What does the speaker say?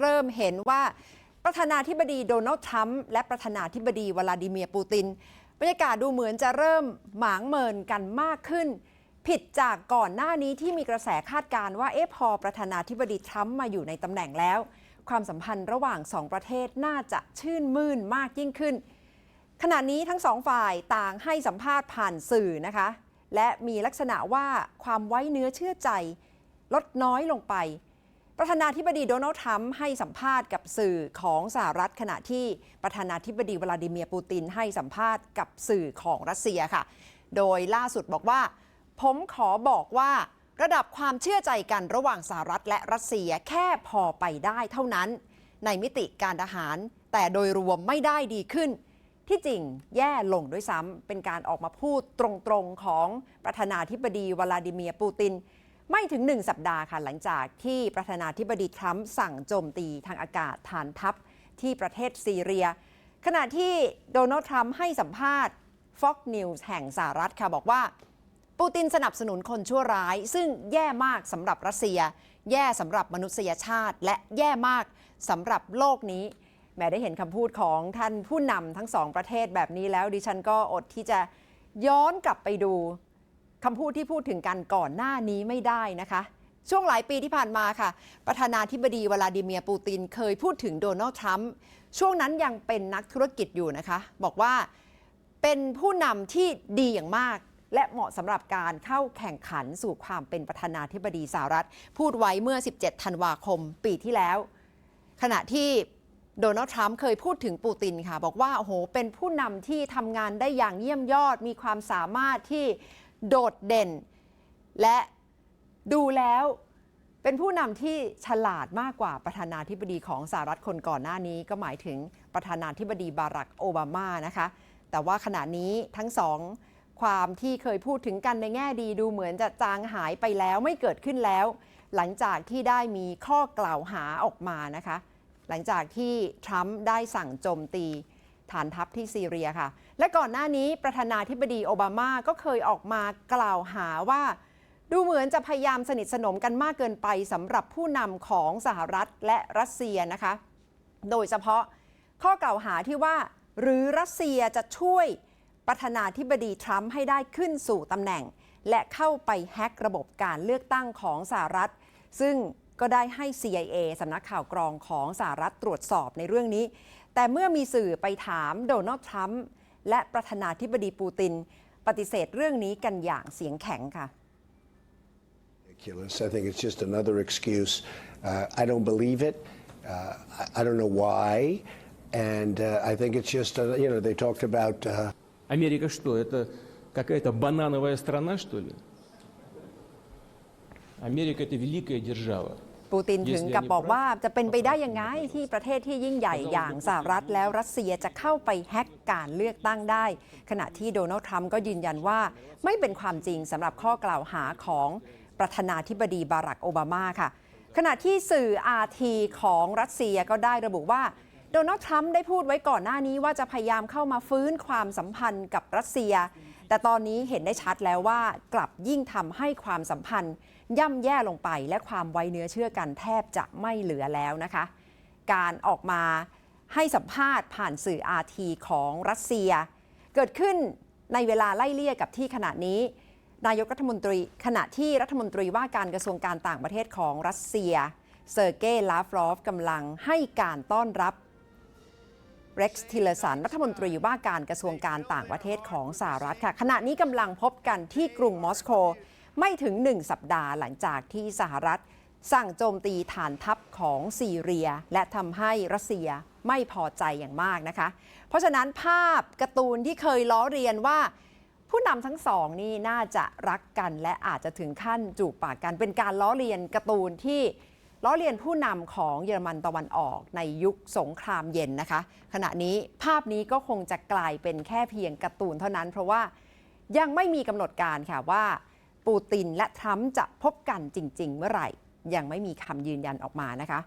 เริ่มเห็นว่าประธานาธิบดีโดนัลด์ทรัมป์และประธานาธิบดีวลาดิเมียร์ปูติน บรรยากาศดูเหมือนจะเริ่มหมางเมินกันมากขึ้น ผิดจากก่อนหน้านี้ที่มีกระแสคาดการณ์ว่าเอ๊ะพอประธานาธิบดีทรัมป์มาอยู่ในตำแหน่งแล้ว ความสัมพันธ์ระหว่างสองประเทศน่าจะชื่นมื่นมากยิ่งขึ้น ขณะนี้ทั้งสองฝ่ายต่างให้สัมภาษณ์ผ่านสื่อนะคะ และมีลักษณะว่าความไว้เนื้อเชื่อใจ ลดน้อยลงไป ประธานาธิบดีโดนัลด์ทรัมป์ให้สัมภาษณ์กับสื่อของสหรัฐขณะที่ประธานาธิบดีวลาดิเมียร์ปูตินให้สัมภาษณ์กับสื่อของรัสเซียค่ะ โดยล่าสุดบอกว่า ผมขอบอกว่าระดับความเชื่อใจกันระหว่างสหรัฐและรัสเซียแค่พอไปได้เท่านั้น ในมิติการทหาร แต่โดยรวมไม่ได้ดีขึ้น ที่จริงแย่ลงด้วยซ้ำเป็นการออกมาพูดตรงๆของประธานาธิบดีวลาดิเมียร์ปูติน ไม่ถึงหนึ่งสัปดาห์ค่ะ หลังจากที่ประธานาธิบดีทรัมป์สั่งโจมตีทางอากาศฐานทัพที่ประเทศซีเรีย ขณะที่โดนัลด์ทรัมป์ให้สัมภาษณ์ Fox News แห่งสหรัฐค่ะบอกว่า ปูตินสนับสนุนคนชั่วร้าย ซึ่งแย่มากสำหรับรัสเซีย แย่สำหรับมนุษยชาติ และแย่มากสำหรับโลกนี้แม้ได้เห็นคำพูดของท่านผู้นำทั้งสองประเทศแบบนี้แล้วดิฉันก็อดที่จะย้อนกลับไปดู คำพูดที่พูดถึงกันก่อนหน้านี้ไม่ได้นะคะ ช่วงหลายปีที่ผ่านมาค่ะ ประธานาธิบดีวลาดิเมียร์ปูตินเคยพูดถึงโดนัลด์ทรัมป์ช่วงนั้นยังเป็นนักธุรกิจอยู่นะคะ บอกว่าเป็นผู้นำที่ดีอย่างมาก และเหมาะสำหรับการเข้าแข่งขันสู่ความเป็นประธานาธิบดีสหรัฐ พูดไว้เมื่อ 17 ธันวาคมปีที่แล้ว ขณะที่โดนัลด์ทรัมป์เคยพูดถึงปูตินค่ะ บอกว่าโอ้โหเป็นผู้นำที่ทำงานได้อย่างเยี่ยมยอดมีความสามารถที่ โดดเด่น และดูแล้วเป็นผู้นำที่ฉลาดมากกว่าประธานาธิบดีของสหรัฐคนก่อนหน้านี้ ก็หมายถึงประธานาธิบดีบารักโอบามานะคะ แต่ว่าขณะนี้ทั้งสองความที่เคยพูดถึงกันในแง่ดีดูเหมือนจะจางหายไปแล้วไม่เกิดขึ้นแล้ว หลังจากที่ได้มีข้อกล่าวหาออกมานะคะ หลังจากที่ทรัมป์ได้สั่งโจมตี ฐานทัพที่ซีเรียค่ะ และก่อนหน้านี้ประธานาธิบดีโอบามาก็เคยออกมากล่าวหาว่า ดูเหมือนจะพยายามสนิทสนมกันมากเกินไปสำหรับผู้นำของสหรัฐและรัสเซียนะคะ โดยเฉพาะข้อกล่าวหาที่ว่า หรือรัสเซียจะช่วยประธานาธิบดีทรัมป์ให้ได้ขึ้นสู่ตำแหน่ง และเข้าไปแฮกระบบการเลือกตั้งของสหรัฐ ซึ่งก็ได้ให้ CIA สำนักข่าวกรองของสหรัฐตรวจสอบในเรื่องนี้ แต่เมื่อมีสื่อไปถามโดนัลด์ทรัมป์และประธานาธิบดีปูติน ปฏิเสธเรื่องนี้กันอย่างเสียงแข็งค่ะ ridiculous. I think it's just another excuse. Uh, I don't believe it. Uh, I, I don't know why. And uh, I think it's just, uh, you know, they talked about uh, Америка что, это какая-то банановая страна, что ли? Америка это великая держава. ปูตินถึงกับบอกว่าจะเป็นไปได้ยังไงที่ประเทศที่ยิ่งใหญ่อย่างสหรัฐแล้วรัสเซียจะเข้าไปแฮกการเลือกตั้งได้ ขณะที่โดนัลด์ทรัมป์ก็ยืนยันว่า ไม่เป็นความจริงสำหรับข้อกล่าวหาของประธานาธิบดีบารักโอบามาค่ะ ขณะที่สื่อ RT ของรัสเซียก็ได้ระบุว่าโดนัลด์ทรัมป์ได้พูดไว้ก่อนหน้านี้ว่าจะพยายามเข้ามาฟื้นความสัมพันธ์กับรัสเซีย แต่ตอนนี้เห็นได้ชัดแล้วว่ากลับยิ่งทำให้ความสัมพันธ์ ย่ำแย่ลงไปและความไว้เนื้อเชื่อกันแทบจะไม่เหลือแล้วนะคะ การออกมาให้สัมภาษณ์ผ่านสื่อ RT ของรัสเซีย เกิดขึ้นในเวลาไล่เลี่ยกับที่ขณะนี้ นายกรัฐมนตรี ขณะที่รัฐมนตรีว่าการกระทรวงการต่างประเทศของรัสเซียเซอร์เกย์ลาฟรอฟกำลังให้การต้อนรับ เร็กซ์ทิเลสันรัฐมนตรีว่าการกระทรวงการต่างประเทศของสหรัฐค่ะ ขณะนี้กำลังพบกันที่กรุงมอสโกไม่ถึง 1 สัปดาห์หลังจากที่สหรัฐ สั่งโจมตีฐานทัพของซีเรีย และทำให้รัสเซียไม่พอใจอย่างมากนะคะ เพราะฉะนั้นภาพการ์ตูนที่เคยล้อเรียนว่าผู้นำทั้งสองนี่น่าจะรักกันและอาจจะถึงขั้นจูบปากกันเป็นการล้อเลียนการ์ตูนที่ ล้อเลียนผู้นำของเยอรมันตะวันออกในยุคสงครามเย็นนะคะ ขณะนี้ภาพนี้ก็คงจะกลายเป็นแค่เพียงการ์ตูนเท่านั้น เพราะว่ายังไม่มีกำหนดการค่ะว่า ปูตินและทรัมป์จะพบกันจริง ๆ เมื่อไหร่ ยังไม่มีคำยืนยันออกมานะคะ